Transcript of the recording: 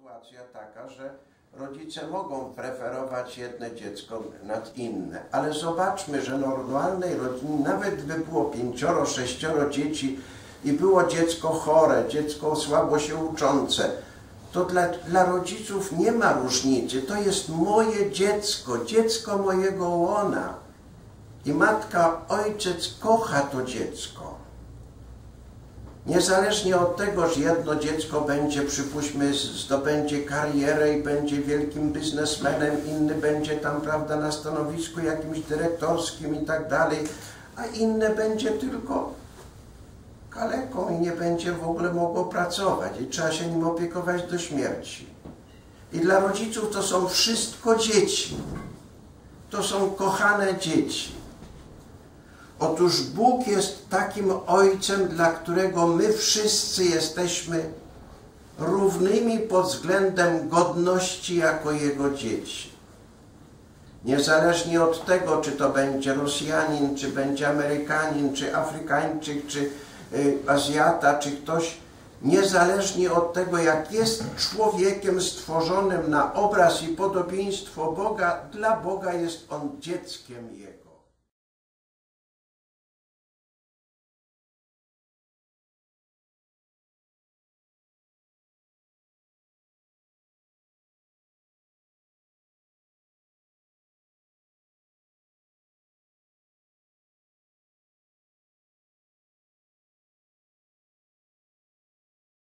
sytuacja taka, że rodzice mogą preferować jedno dziecko nad inne, ale zobaczmy, że normalnej rodzinie, nawet gdyby było pięcioro, sześcioro dzieci i było dziecko chore, dziecko słabo się uczące, to dla, dla rodziców nie ma różnicy. To jest moje dziecko, dziecko mojego łona. I matka, ojciec kocha to dziecko. Niezależnie od tego, że jedno dziecko będzie, przypuśćmy, zdobędzie karierę i będzie wielkim biznesmenem, inny będzie tam, prawda, na stanowisku jakimś dyrektorskim i tak dalej, a inne będzie tylko kaleką i nie będzie w ogóle mogło pracować i trzeba się nim opiekować do śmierci. I dla rodziców to są wszystko dzieci. To są kochane dzieci. Otóż Bóg jest takim Ojcem, dla którego my wszyscy jesteśmy równymi pod względem godności jako Jego dzieci. Niezależnie od tego, czy to będzie Rosjanin, czy będzie Amerykanin, czy Afrykańczyk, czy y, Azjata, czy ktoś, niezależnie od tego, jak jest człowiekiem stworzonym na obraz i podobieństwo Boga, dla Boga jest on dzieckiem Jego.